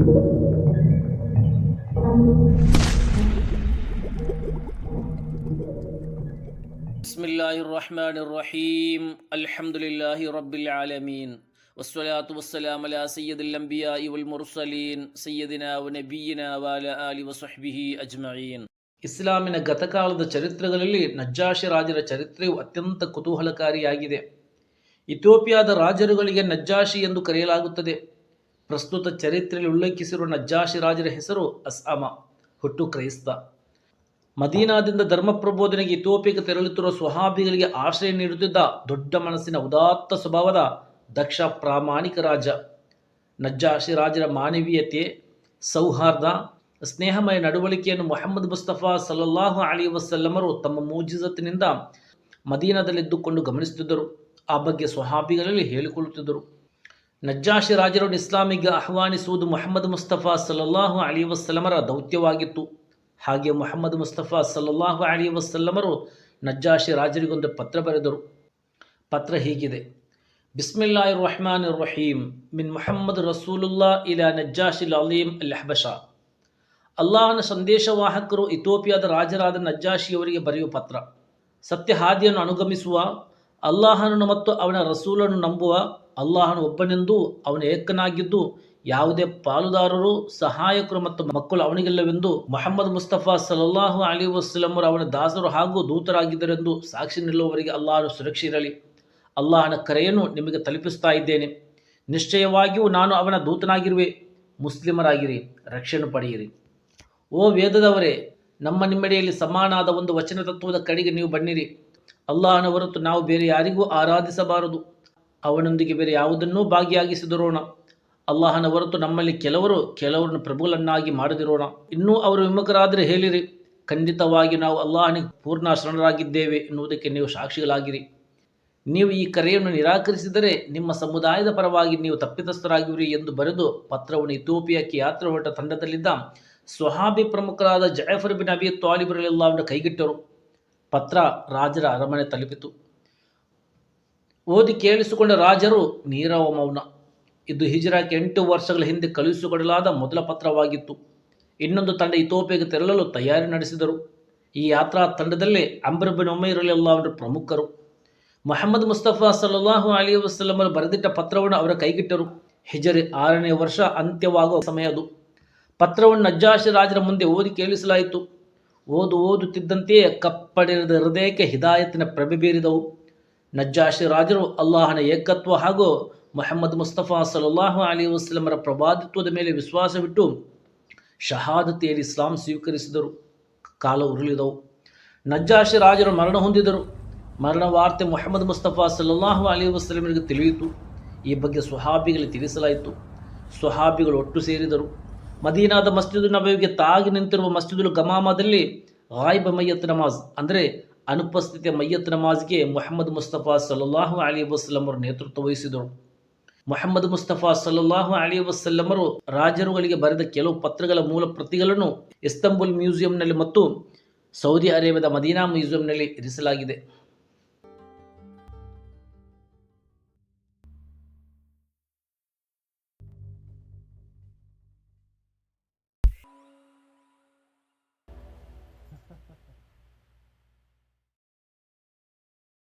بسم الله الرحمن الرحيم الحمد لله رب العالمين والصلاة والسلام على سيد الأنبياء والمرسلين سيدنا ونبينا وعلى آله وصحبه أجمعين ಇಸ್ಲಾಮಿನ ಗತಕಾಲದ ಚರಿತ್ರೆಗಳಲ್ಲಿ ನಜ್ಜಾಶಿ ರಾಜರ ಚರಿತ್ರೆಯು ಅತ್ಯಂತ ಕುತೂಹಲಕಾರಿಯಾಗಿದೆ ಇಥಿಯೋಪಿಯಾದ ರಾಜರುಗಳಿಗೆ ನಜ್ಜಾಶಿ ಎಂದು ಕರೆಯಲಾಗುತ್ತದೆ ಪ್ರಸ್ತುತ ಚರಿತ್ರೆಯಲ್ಲಿ ಉಲ್ಲೇಖಿಸಿರುವ ನಜ್ಜಾಶಿ ರಾಜರ ಹೆಸರು ಅಸ್ಸಾಮ, ಹುಟ್ಟು ಕ್ರೈಸ್ತ. ಮದೀನಾದಿಂದ ಧರ್ಮ ಪ್ರಬೋಧನೆಗೆ ಇತೋಪಿಕ ತೆರಳುತ್ತಿರುವ ಸ್ವಹಾಬಿಗಳಿಗೆ ಆಶ್ರಯ ನೀಡುತ್ತಿದ್ದ ದೊಡ್ಡ ಮನಸ್ಸಿನ ಉದಾತ್ತ ಸ್ವಭಾವದ ದಕ್ಷ ಪ್ರಾಮಾಣಿಕ ರಾಜ. ನಜ್ಜಾಶಿ ರಾಜರ ಮಾನವೀಯತೆ, ಸೌಹಾರ್ದ, ಸ್ನೇಹಮಯ ನಡವಳಿಕೆಯನ್ನು ಮೊಹಮ್ಮದ್ ಮುಸ್ತಫಾ ಸಲ್ಲಲ್ಲಾಹು ಅಲಿ ವಸಲ್ಲಮರು ತಮ್ಮ ಮೂಜಿಜತ್ತಿನಿಂದ ಮದೀನದಲ್ಲಿದ್ದುಕೊಂಡು ಗಮನಿಸುತ್ತಿದ್ದರು. ಆ ಬಗ್ಗೆ ಸ್ವಹಾಬಿಗಳಲ್ಲಿ ಹೇಳಿಕೊಳ್ಳುತ್ತಿದ್ದರು. ನಜ್ಜಾಶಿ ರಾಜರನ್ನು ಇಸ್ಲಾಮಿಗೆ ಆಹ್ವಾನಿಸುವುದು ಮೊಹಮ್ಮದ್ ಮುಸ್ತಫಾ ಸಲ್ಲಲ್ಲಾಹು ಅಲಿ ವಸಲ್ಲಮರ ದೌತ್ಯವಾಗಿತ್ತು. ಹಾಗೆ ಮೊಹಮ್ಮದ್ ಮುಸ್ತಫಾ ಸಲ್ಲಲ್ಲಾಹು ಅಲಿ ವಸಲ್ಲಮರು ನಜ್ಜಾಶಿ ರಾಜರಿಗೊಂದು ಪತ್ರ ಬರೆದರು. ಪತ್ರ ಹೀಗಿದೆ. ಬಿಸ್ಮಿಲ್ಲಾಹಿ ರಹಮಾನ್ ರಹೀಮ್ ಮಿನ್ ಮೊಹಮ್ಮದ್ ರಸೂಲುಲ್ಲಾ ಇಲಾ ನಜ್ಜಾಶಿಲ್ ಲಲೀಮ್ ಅಲ್ ಹಬಶಾ ಅಲ್ಲಾಹನ ಸಂದೇಶವಾಹಕರು ಇಥೋಪಿಯಾದ ರಾಜರಾದ ನಜ್ಜಾಶಿಯವರಿಗೆ ಬರೆಯುವ ಪತ್ರ. ಸತ್ಯ ಹಾದಿಯನ್ನು ಅನುಗಮಿಸುವ, ಅಲ್ಲಾಹನನ್ನು ಮತ್ತು ಅವನ ರಸೂಲನ್ನು ನಂಬುವ ಅಲ್ಲಾಹನು ಒಬ್ಬನೆಂದು ಅವನ ಏಕನಾಗಿದ್ದು, ಯಾವುದೇ ಪಾಲುದಾರರು, ಸಹಾಯಕರು ಮತ್ತು ಮಕ್ಕಳು ಅವನಿಗಿಲ್ಲವೆಂದು ಮೊಹಮ್ಮದ್ ಮುಸ್ತಫಾ ಸಲಲ್ಲಾಹು ಅಲಿ ವಸ್ಲಮರು ಅವನ ದಾಸರು ಹಾಗೂ ದೂತರಾಗಿದ್ದರೆಂದು ಸಾಕ್ಷಿ ನಿಲ್ಲುವವರಿಗೆ ಅಲ್ಲಾಹನು ಸುರಕ್ಷೆ ಇರಲಿ. ಅಲ್ಲಾಹನ ಕರೆಯನ್ನು ನಿಮಗೆ ತಲುಪಿಸ್ತಾ ಇದ್ದೇನೆ. ನಿಶ್ಚಯವಾಗಿಯೂ ನಾನು ಅವನ ದೂತನಾಗಿರುವೆ. ಮುಸ್ಲಿಮರಾಗಿರಿ, ರಕ್ಷಣೆ ಪಡೆಯಿರಿ. ಓ ವೇದದವರೇ, ನಮ್ಮ ನಿಮ್ಮಡಿಯಲ್ಲಿ ಸಮಾನಾದ ಒಂದು ವಚನ ತತ್ವದ ಕಡೆಗೆ ನೀವು ಬನ್ನಿರಿ. ಅಲ್ಲಾಹನ ಹೊರತು ನಾವು ಬೇರೆ ಯಾರಿಗೂ ಆರಾಧಿಸಬಾರದು. ಅವನೊಂದಿಗೆ ಬೇರೆ ಯಾವುದನ್ನೂ ಭಾಗಿಯಾಗಿಸಿದರೋಣ. ಅಲ್ಲಾಹನ ಹೊರತು ನಮ್ಮಲ್ಲಿ ಕೆಲವರು ಕೆಲವರನ್ನು ಪ್ರಭುಗಳನ್ನಾಗಿ ಮಾಡದಿರೋಣ. ಇನ್ನೂ ಅವರು ವಿಮುಖರಾದರೆ ಹೇಳಿರಿ. ಖಂಡಿತವಾಗಿ ನಾವು ಅಲ್ಲಾಹನಿಗೆ ಪೂರ್ಣ ಶರಣರಾಗಿದ್ದೇವೆ ಎನ್ನುವುದಕ್ಕೆ ನೀವು ಸಾಕ್ಷಿಗಳಾಗಿರಿ. ನೀವು ಈ ಕರೆಯನ್ನು ನಿರಾಕರಿಸಿದರೆ ನಿಮ್ಮ ಸಮುದಾಯದ ಪರವಾಗಿ ನೀವು ತಪ್ಪಿತಸ್ಥರಾಗಿರಿ ಎಂದು ಬರೆದು ಪತ್ರವನ್ನು ಇಥೋಪಿಯಾಕ್ಕೆ ಯಾತ್ರೆ ಹೊರಟ ತಂಡದಲ್ಲಿದ್ದ ಸ್ವಹಾಬಿ ಪ್ರಮುಖರಾದ ಜಯಫರ್ ಬಿನ್ ಅಬಿ ತಾಲಿಬರಲ್ಲೆಲ್ಲ ಅವನ ಕೈಗಿಟ್ಟರು. ಪತ್ರ ರಾಜರ ಅರಮನೆ ತಲುಪಿತು. ಓದಿ ಕೇಳಿಸಿಕೊಂಡ ರಾಜರು ನೀರವ ಮೌನ ಇದು ಹಿಜರಾಕ್ಕೆ ಎಂಟು ವರ್ಷಗಳ ಹಿಂದೆ ಕಳುಹಿಸಿಕೊಡಲಾದ ಮೊದಲ ಪತ್ರವಾಗಿತ್ತು. ಇನ್ನೊಂದು ತಂಡ ಇಥೋಪಿಯಾಗೆ ತೆರಳಲು ತಯಾರಿ ನಡೆಸಿದರು. ಈ ಯಾತ್ರಾ ತಂಡದಲ್ಲೇ ಅಂಬರ್ ಬಿನ್ ಉಮೈರಲ್ಲೆಲ್ಲ ಅವರ ಪ್ರಮುಖರು. ಮೊಹಮ್ಮದ್ ಮುಸ್ತಫಾ ಸಲ್ಲಾಹು ಅಲಿ ವಸಲ್ಲಮರು ಬರೆದಿಟ್ಟ ಪತ್ರವನ್ನು ಅವರ ಕೈಗಿಟ್ಟರು. ಹಿಜರಿ ಆರನೇ ವರ್ಷ ಅಂತ್ಯವಾಗುವ ಸಮಯ ಅದು. ಪತ್ರವನ್ನು ನಜ್ಜಾಶಿ ರಾಜರ ಮುಂದೆ ಓದಿ ಕೇಳಿಸಲಾಯಿತು. ಓದು ಓದುತ್ತಿದ್ದಂತೆಯೇ ಕಪ್ಪಡಿರದ ಹೃದಯಕ್ಕೆ ಹಿದಾಯತಿನ ಪ್ರಭೆ ಬೀರಿದವು. ನಜ್ಜಾಶಿ ರಾಜರು ಅಲ್ಲಾಹನ ಏಕತ್ವ ಹಾಗೂ ಮೊಹಮ್ಮದ್ ಮುಸ್ತಫಾ ಸಲ್ಲಾಹು ಅಲಿ ವಸ್ಲಮರ ಪ್ರವಾದಿತ್ವದ ಮೇಲೆ ವಿಶ್ವಾಸವಿಟ್ಟು ಶಹಾದತಿಯಲ್ಲಿ ಇಸ್ಲಾಂ ಸ್ವೀಕರಿಸಿದರು. ಕಾಲ ಉರುಳಿದವು. ನಜ್ಜಾಶಿ ರಾಜರು ಮರಣ ಹೊಂದಿದರು. ಮರಣ ವಾರ್ತೆ ಮೊಹಮ್ಮದ್ ಮುಸ್ತಫಾ ಸಲ್ಲಾಹು ಅಲಿ ವಸ್ಲಮರಿಗೆ ತಿಳಿಯಿತು. ಈ ಬಗ್ಗೆ ಸುಹಾಬಿಗಳಿಗೆ ತಿಳಿಸಲಾಯಿತು. ಸುಹಾಬಿಗಳು ಒಟ್ಟು ಸೇರಿದರು. ಮದೀನಾದ ಮಸ್ಜಿದು ನಬವಿಗೆ ತಾಗಿ ನಿಂತಿರುವ ಮಸ್ಜಿದುಲ್ ಗಮಾಮದಲ್ಲಿ ಗಾಯಿಬ ಮಯ್ಯತ್ ನಮಾಜ್, ಅಂದರೆ ಅನುಪಸ್ಥಿತಿಯ ಮಯ್ಯತ್ ನಮಾಜ್ಗೆ ಮೊಹಮ್ಮದ್ ಮುಸ್ತಫಾ ಸಲ್ಲಾಹು ಅಲಿ ವಸ್ಲಮರು ನೇತೃತ್ವ ವಹಿಸಿದರು. ಮೊಹಮ್ಮದ್ ಮುಸ್ತಫಾ ಸಲ್ಲಾಹು ಅಲಿ ವಸಲ್ಲಮರು ರಾಜರುಗಳಿಗೆ ಬರೆದ ಕೆಲವು ಪತ್ರಗಳ ಮೂಲ ಪ್ರತಿಗಳನ್ನು ಇಸ್ತಂಬುಲ್ ಮ್ಯೂಸಿಯಂನಲ್ಲಿ ಮತ್ತು ಸೌದಿ ಅರೇಬಿಯಾದ ಮದೀನಾ ಮ್ಯೂಸಿಯಂನಲ್ಲಿ ಇರಿಸಲಾಗಿದೆ.